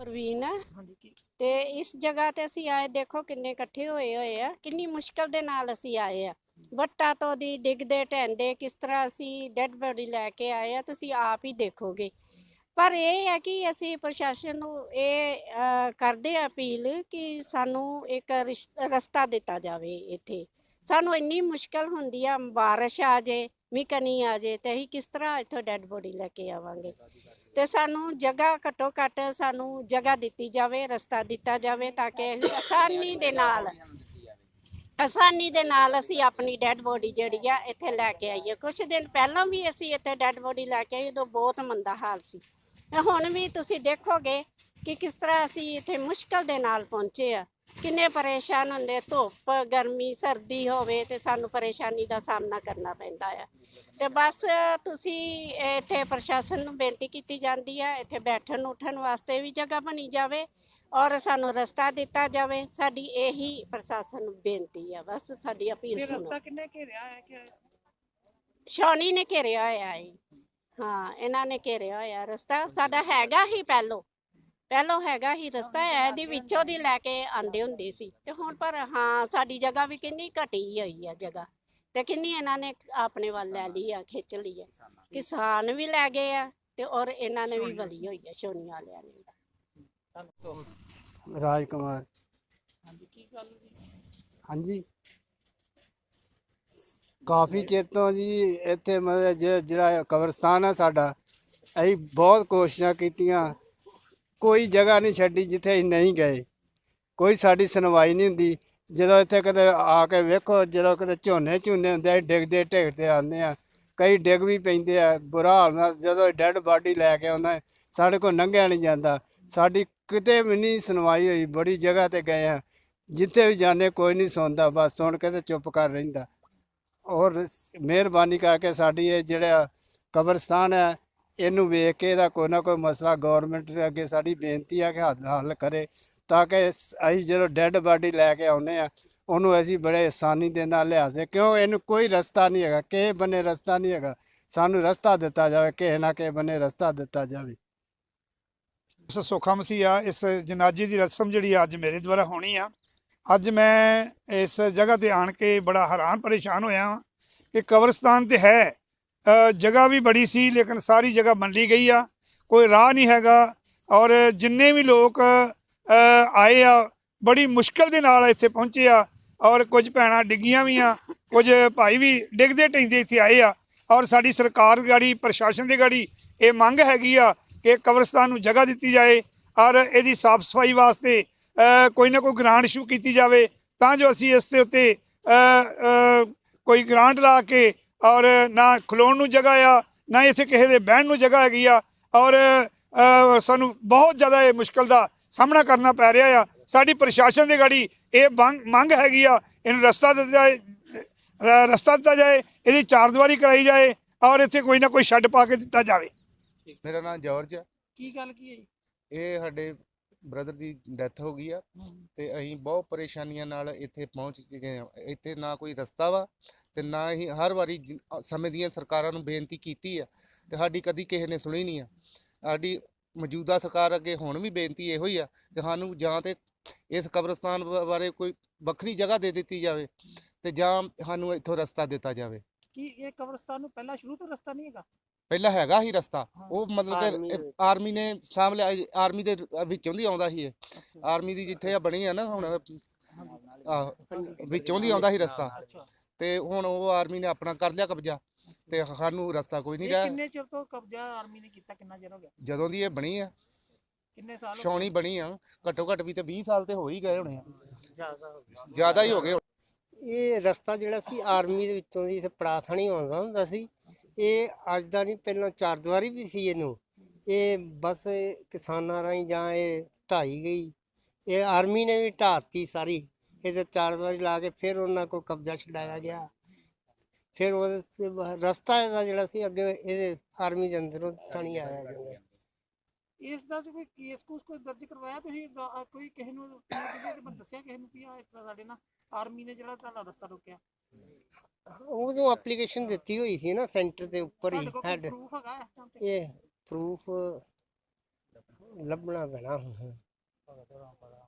ਪ੍ਰਵੀਨ ਹਾਂਜੀ ਕੀ ਤੇ ਇਸ ਜਗ੍ਹਾ ਤੇ ਅਸੀਂ ਆਏ ਦੇਖੋ ਕਿੰਨੇ ਇਕੱਠੇ ਹੋਏ ਹੋਏ ਆ ਕਿੰਨੀ ਮੁਸ਼ਕਲ ਦੇ ਨਾਲ ਅਸੀਂ ਆਏ ਆ। ਵੱਟਾਂ ਤੋਂ ਦੀ ਡਿੱਗਦੇ ਢਹਿੰਦੇ ਕਿਸ ਤਰ੍ਹਾਂ ਅਸੀਂ ਡੈੱਡ ਬੋਡੀ ਲੈ ਕੇ ਆਏ ਆ ਤੁਸੀਂ ਆਪ ਹੀ ਦੇਖੋਗੇ। ਪਰ ਇਹ ਹੈ ਕਿ ਅਸੀਂ ਪ੍ਰਸ਼ਾਸਨ ਨੂੰ ਇਹ ਅ, ਕਰਦੇ ਆ ਅਪੀਲ ਕਿ ਸਾਨੂੰ ਇੱਕ ਰਿਸ਼- ਰਸਤਾ ਦਿੱਤਾ ਜਾਵੇ ਇੱਥੇ। ਸਾਨੂੰ ਇੰਨੀ ਮੁਸ਼ਕਲ ਹੁੰਦੀ ਆ ਬਾਰਿਸ਼ ਆ ਜੇ ਮਿਕਨੀ ਆ ਜੇ ਤੇ ਅਸੀਂ ਕਿਸ ਤਰ੍ਹਾਂ ਇੱਥੋਂ ਡੈੱਡ ਬੋਡੀ ਲੈ ਕੇ ਆਵਾਂਗੇ। ਤੇ ਸਾਨੂੰ ਜਗ੍ਹਾ ਘੱਟੋ ਘੱਟ ਸਾਨੂੰ ਜਗ੍ਹਾ ਦਿੱਤੀ ਜਾਵੇ, ਰਸਤਾ ਦਿੱਤਾ ਜਾਵੇ ਤਾਂ ਕਿ ਅਸੀਂ ਆਸਾਨੀ ਦੇ ਨਾਲ, ਆਸਾਨੀ ਦੇ ਨਾਲ ਅਸੀਂ ਆਪਣੀ ਡੈੱਡ ਬੋਡੀ ਜਿਹੜੀ ਆ ਇੱਥੇ ਲੈ ਕੇ ਆਈਏ। ਕੁਝ ਦਿਨ ਪਹਿਲਾਂ ਵੀ ਅਸੀਂ ਇੱਥੇ ਡੈੱਡ ਬੋਡੀ ਲੈ ਕੇ ਆਏ, ਉਦੋਂ ਬਹੁਤ ਮੰਦਾ ਹਾਲ ਸੀ। ਤੇ ਹੁਣ ਵੀ ਤੁਸੀਂ ਦੇਖੋਗੇ ਕਿ ਕਿਸ ਤਰ੍ਹਾਂ ਅਸੀਂ ਇੱਥੇ ਮੁਸ਼ਕਲ ਦੇ ਨਾਲ ਪਹੁੰਚੇ ਆ। ਕਿੰਨੇ ਪਰੇਸ਼ਾਨ ਹੁੰਦੇ ਧੁੱਪ ਗਰਮੀ ਸਰਦੀ ਹੋਵੇ ਤੇ ਸਾਨੂੰ ਪਰੇਸ਼ਾਨੀ ਦਾ ਸਾਹਮਣਾ ਕਰਨਾ ਪੈਂਦਾ ਆ। ਤੇ ਬਸ ਤੁਸੀਂ ਇੱਥੇ ਪ੍ਰਸ਼ਾਸਨ ਨੂੰ ਬੇਨਤੀ ਕੀਤੀ ਜਾਂਦੀ ਹੈ ਇੱਥੇ ਬੈਠਣ ਉੱਠਣ ਵਾਸਤੇ ਵੀ ਜਗ੍ਹਾ ਬਣੀ ਜਾਵੇ ਔਰ ਸਾਨੂੰ ਰਸਤਾ ਦਿੱਤਾ ਜਾਵੇ। ਸਾਡੀ ਇਹੀ ਪ੍ਰਸ਼ਾਸਨ ਨੂੰ ਬੇਨਤੀ ਹੈ ਬਸ ਸਾਡੀ ਅਪੀਲ ਸੁਣੋ। ਰਸਤਾ ਕਿੰਨੇ ਘੇਰਿਆ ਹੈ ਕਿ ਸ਼ੌਨੀ ਨੇ ਘੇਰਿਆ ਹੋਇਆ ਹੈ ਹਾਂ ਇਹਨਾਂ ਨੇ ਘੇਰਿਆ ਹੋਇਆ ਰਸਤਾ। ਸਾਡਾ ਹੈਗਾ ਹੀ ਪਹਿਲੋਂ। ਪਹਿਲੋਂ ਹੈਗਾ ਹੀ ਰਸਤਾ ਇਹਦੀ ਵਿੱਚੋਂ ਦੀ ਲੈ ਕੇ ਆਂਦੇ ਹੁੰਦੇ ਸੀ। ਤੇ ਹੁਣ ਪਰ ਹਾਂ ਸਾਡੀ ਜਗ੍ਹਾ ਵੀ ਕਿੰਨੀ ਘਟੀ ਹੋਈ ਆ ਜਗ੍ਹਾ। ਤੇ ਕਿੰਨੀ ਇਹਨਾਂ ਨੇ ਆਪਣੇ ਵੱਲ ਲੈ ਲਈ ਆ ਖਿੱਚ ਲਈ ਆ। ਕਿਸਾਨ ਵੀ ਲੈ ਗਏ ਆ ਤੇ ਔਰ ਇਹਨਾਂ ਨੇ ਵੀ ਵਲੀ ਹੋਈ ਆ ਸ਼ੋਨੀ ਵਾਲਿਆਂ ਨੇ ਰਾਜ ਕੁਮਾਰ ਹਾਂਜੀ ਕੀ ਗੱਲ ਜੀ ਹਾਂਜੀ। ਕਾਫੀ ਚਿਰ ਤੋਂ ਜੀ ਇੱਥੇ ਮਤਲਬ ਜਿਹੜਾ ਕਬਰਸਤਾਨ ਹੈ ਸਾਡਾ ਅਸੀਂ ਬਹੁਤ ਕੋਸ਼ਿਸ਼ਾਂ ਕੀਤੀਆਂ। ਕੋਈ ਜਗ੍ਹਾ ਨਹੀਂ ਛੱਡੀ ਜਿੱਥੇ ਅਸੀਂ ਨਹੀਂ ਗਏ। ਕੋਈ ਸਾਡੀ ਸੁਣਵਾਈ ਨਹੀਂ ਹੁੰਦੀ। ਜਦੋਂ ਇੱਥੇ ਕਦੇ ਆ ਕੇ ਵੇਖੋ, ਜਦੋਂ ਕਦੇ ਝੋਨੇ ਝੋਨੇ ਹੁੰਦੇ ਆ ਡਿੱਗਦੇ ਢੇਗਦੇ ਆਉਂਦੇ ਆ। ਕਈ ਡਿੱਗ ਵੀ ਪੈਂਦੇ ਆ। ਬੁਰਾ ਹਾਲ ਨਾਲ ਜਦੋਂ ਡੈੱਡ ਬਾਡੀ ਲੈ ਕੇ ਆਉਂਦਾ, ਸਾਡੇ ਕੋਲ ਲੰਘਿਆ ਨਹੀਂ ਜਾਂਦਾ। ਸਾਡੀ ਕਿਤੇ ਵੀ ਨਹੀਂ ਸੁਣਵਾਈ ਹੋਈ, ਬੜੀ ਜਗ੍ਹਾ ਤੇ ਗਏ ਆ। ਜਿੱਥੇ ਵੀ ਜਾਂਦੇ, ਕੋਈ ਨਹੀਂ ਸੁਣਦਾ, ਬਸ ਸੁਣ ਕੇ ਤੇ ਚੁੱਪ ਕਰ ਰਹਿੰਦਾ। ਔਰ ਮਿਹਰਬਾਨੀ ਕਰਕੇ ਸਾਡੀ ਇਹ ਜਿਹੜਾ ਕਬਰਸਤਾਨ ਹੈ ਇਹਨੂੰ ਵੇਖ ਕੇ ਇਹਦਾ ਕੋਈ ਨਾ ਕੋਈ ਮਸਲਾ ਗਵਰਨਮੈਂਟ ਦੇ ਅੱਗੇ ਸਾਡੀ ਬੇਨਤੀ ਆ ਕਿ ਹੱਲ ਹੱਲ ਕਰੇ ਤਾਂ ਕਿ ਅਸੀਂ ਜਦੋਂ ਡੈੱਡ ਬਾਡੀ ਲੈ ਕੇ ਆਉਨੇ ਆ, ਉਹਨੂੰ ਅਸੀਂ ਬੜੇ ਆਸਾਨੀ ਦੇ ਨਾਲ ਲਿਆ ਸੇ ਕਿਉਂ ਇਹਨੂੰ ਕੋਈ ਰਸਤਾ ਨਹੀਂ ਹੈਗਾ, ਕਿਸੇ ਬੰਨੇ ਰਸਤਾ ਨਹੀਂ ਹੈਗਾ। ਸਾਨੂੰ ਰਸਤਾ ਦਿੱਤਾ ਜਾਵੇ, ਕਿਸੇ ਨਾ ਕਿਸੇ ਬੰਨੇ ਰਸਤਾ ਦਿੱਤਾ ਜਾਵੇ। ਇਸ ਸੁੱਖਾ ਮਸੀਹਾ ਇਸ ਜਨਾਜ਼ੇ ਦੀ ਰਸਮ ਜਿਹੜੀ ਅੱਜ ਮੇਰੇ ਦੁਆਰਾ ਹੋਣੀ ਆ। ਅੱਜ ਮੈਂ ਇਸ ਜਗ੍ਹਾ ਤੇ ਆਣ ਕੇ ਬੜਾ ਹੈਰਾਨ ਪਰੇਸ਼ਾਨ ਹੋਇਆ ਹਾਂ ਕਿ ਕਬਰਸਤਾਨ ਤੇ ਹੈ ਜਗ੍ਹਾ ਵੀ ਬੜੀ ਸੀ, ਲੇਕਿਨ ਸਾਰੀ ਜਗ੍ਹਾ ਮੰਡੀ ਗਈ ਆ। ਕੋਈ ਰਾਹ ਨਹੀਂ ਹੈਗਾ। ਔਰ ਜਿੰਨੇ ਵੀ ਲੋਕ ਆਏ ਆ, ਬੜੀ ਮੁਸ਼ਕਲ ਦੇ ਨਾਲ ਇੱਥੇ ਪਹੁੰਚੇ ਆ। ਔਰ ਕੁਝ ਭੈਣਾਂ ਡਿੱਗੀਆਂ ਵੀ ਆ, ਕੁਝ ਭਾਈ ਵੀ ਡਿੱਗਦੇ ਢਹਿੰਦੇ ਇੱਥੇ ਆਏ ਆ। ਔਰ ਸਾਡੀ ਸਰਕਾਰ ਗਾੜੀ, ਪ੍ਰਸ਼ਾਸਨ ਦੀ ਗਾੜੀ ਇਹ ਮੰਗ ਹੈਗੀ ਆ ਕਿ ਕਬਰਸਤਾਨ ਨੂੰ ਜਗ੍ਹਾ ਦਿੱਤੀ ਜਾਏ ਔਰ ਇਹਦੀ ਸਾਫ਼ ਸਫ਼ਾਈ ਵਾਸਤੇ ਕੋਈ ਨਾ ਕੋਈ ਗ੍ਰਾਂਟ ਇਸ਼ੂ ਕੀਤੀ ਜਾਵੇ। ਤਾਂ ਜੋ ਅਸੀਂ ਇਸ ਦੇ ਉੱਤੇ ਕੋਈ ਗ੍ਰਾਂਟ ਲਾ ਕੇ ਔਰ ਨਾ ਖਲੋਣ ਨੂੰ ਜਗ੍ਹਾ ਆ ਨਾ ਇੱਥੇ ਕਿਸੇ ਦੇ ਬਹਿਣ ਨੂੰ ਜਗ੍ਹਾ ਹੈਗੀ ਆ। ਔਰ ਸਾਨੂੰ ਬਹੁਤ ਜ਼ਿਆਦਾ ਇਹ ਮੁਸ਼ਕਲ ਦਾ ਸਾਹਮਣਾ ਕਰਨਾ ਪੈ ਰਿਹਾ ਆ। ਸਾਡੀ ਪ੍ਰਸ਼ਾਸਨ ਦੇ ਗਾੜੀ ਇਹ ਮੰਗ ਮੰਗ ਹੈਗੀ ਆ ਇਹਨੂੰ ਰਸਤਾ ਦਿੱਤਾ ਜਾਏ ਰਸਤਾ ਦਿੱਤਾ ਜਾਏ ਇਹਦੀ ਚਾਰਦੀਵਾਰੀ ਕਰਾਈ ਜਾਏ ਔਰ ਇੱਥੇ ਕੋਈ ਨਾ ਕੋਈ ਸ਼ੈੱਡ ਪਾ ਕੇ ਦਿੱਤਾ ਜਾਵੇ। ਮੇਰਾ ਨਾਮ ਜਾਰਜ ਆ। ਕੀ ਗੱਲ ਕੀ ਹੈ ਜੀ? ਇਹ ਸਾਡੇ ਬ੍ਰਦਰ ਦੀ ਡੈਥ ਹੋ ਗਈ ਆ। ਤੇ ਅਸੀਂ ਬਹੁਤ ਪਰੇਸ਼ਾਨੀਆਂ ਨਾਲ ਇੱਥੇ ਪਹੁੰਚ ਗਏ ਆ। ਇੱਥੇ ਨਾ ਕੋਈ ਰਸਤਾ ਵਾ ਤੇ ਨਾ ਹੀ ਹਰ ਵਾਰੀ ਜਿ- ਸਮੇਂ ਦੀਆਂ ਸਰਕਾਰਾਂ ਨੂੰ ਬੇਨਤੀ ਕੀਤੀ ਆ ਤੇ ਸਾਡੀ ਕਦੀ ਕਿਸੇ ਨੇ ਸੁਣੀ ਨਹੀਂ ਆ। ਸਾਡੀ ਮੌਜੂਦਾ ਸਰਕਾਰ ਅੱਗੇ ਹੁਣ ਵੀ ਬੇਨਤੀ ਇਹੋ ਹੀ ਆ ਕਿ ਸਾਨੂੰ ਜਾਂ ਤੇ ਇਸ ਕਬਰਸਤਾਨ ਬ- ਬਾਰੇ ਕੋਈ ਵੱਖਰੀ ਜਗ੍ਹਾ ਦੇ ਦਿੱਤੀ ਜਾਵੇ ਤੇ ਜਾਂ ਸਾਨੂੰ ਇੱਥੋਂ ਰਸਤਾ ਦਿੱਤਾ ਜਾਵੇ। ਕੀ ਇਹ ਕਬਰਸਤਾਨ ਨੂੰ ਪਹਿਲਾਂ ਸ਼ੁਰੂ ਤੋਂ ਰਸਤਾ ਨਹੀਂ ਹੈਗਾ? ਪਹਿਲਾਂ ਹੈਗਾ ਹੀ ਰਸਤਾ। ਉਹ ਮਤਲਬ ਕਿ ਆਰਮੀ ਨੇ ਸਾਂਭ ਲਿਆ ਆਰਮੀ ਦੇ ਵਿੱਚੋਂ ਦੀ ਆਉਂਦਾ ਸੀ ਇਹ। ਆਰਮੀ ਦੀ ਜਿੱਥੇ ਆ ਬਣੀ ਆ ਨਾ ਹੁਣ ਆਹ ਵਿੱਚੋਂ ਦੀ ਆਉਂਦਾ ਸੀ ਰਸਤਾ। ਤੇ ਹੁਣ ਉਹ ਆਰਮੀ ਨੇ ਆਪਣਾ ਕਰ ਲਿਆ ਕਬਜ਼ਾ ਤੇ ਸਾਨੂੰ ਰਸਤਾ ਕੋਈ ਨਹੀਂ ਇਹ ਰਿਹਾ। ਕਿੰਨੇ ਚਿਰ ਤੋਂ ਕਬਜ਼ਾ ਆਰਮੀ ਨੇ ਕੀਤਾ ਕਿੰਨਾ ਚਿਰ ਹੋ ਗਿਆ? ਜਦੋਂ ਦੀ ਇਹ ਬਣੀ ਆ ਕਿੰਨੇ ਸਾਲ ਹੋ ਗਏ? ਛਾਉਣੀ ਬਣੀ ਆ ਘੱਟੋ ਘੱਟ ਵੀ ਤੇ 20 ਸਾਲ ਤੇ ਹੋ ਹੀ ਗਏ ਹੋਣੇ ਆ। ਜ਼ਿਆਦਾ ਹੋ ਗਿਆ। ਜ਼ਿਆਦਾ ਹੀ ਹੋ ਗਏ ਇਹ ਰਸਤਾ ਜਿਹੜਾ ਸੀ, ਆਰਮੀ ਦੇ ਵਿੱਚੋਂ ਦੀ ਇੱਥੇ ਪੜਾਥਣੀ ਆਉਂਦਾ ਹੁੰਦਾ ਸੀ। ਇਹ ਅੱਜ ਦਾ ਨਹੀਂ, ਪਹਿਲਾਂ ਚਾਰ ਦੀਵਾਰੀ ਵੀ ਸੀ ਇਹਨੂੰ। ਇਹ ਬਸ ਕਿਸਾਨਾਂ ਰਾਹੀਂ ਜਾਂ ਇਹ ਢਾਈ ਗਈ। ਇਹ ਆਰਮੀ ਨੇ ਵੀ ਢਾਤੀ ਸਾਰੀ। ਇਹਦੇ ਚਾਰ ਦੀਵਾਰੀ ਲਾ ਕੇ ਫਿਰ ਉਹਨਾਂ ਕੋਲ ਕਬਜ਼ਾ ਛਡਾਇਆ ਗਿਆ। ਫਿਰ ਉਹਦੇ ਰਸਤਾ ਇਹਦਾ ਜਿਹੜਾ ਸੀ, ਅੱਗੇ ਇਹਦੇ ਆਰਮੀ ਦੇ ਅੰਦਰੋਂ ਥਣੀ ਆਇਆ ਜਾਂਦਾ। ਇਸ ਦਾ ਕੋਈ ਕੇਸ ਕੁਸ ਕੋਈ ਦਰਜ ਕਰਵਾਇਆ ਤੁਸੀਂ? ਕੋਈ ਕਿਸੇ ਨੂੰ ਦੱਸਿਆ ਕਿਸੇ ਨੂੰ ਵੀ ਆ ਇਸ ਤਰ੍ਹਾਂ ਸਾਡੇ ਨਾਲ? ਆਰਮੀ ਨੇ ਜਿਹੜਾ ਤੁਹਾਡਾ ਰਸਤਾ ਰੋਕਿਆ। ਉਦੋਂ ਐਪਲੀਕੇਸ਼ਨ ਦਿੱਤੀ ਹੋਈ ਸੀ ਨਾ ਸੈਂਟਰ ਦੇ ਉੱਪਰ ਹੀ ਹੈਡ ਪ੍ਰੂਫ ਹੈਗਾ ਇਸ time ਤੇ? ਇਹ ਪ੍ਰੂਫ ਲੱਭਣਾ ਪੈਣਾ ਹੁਣ।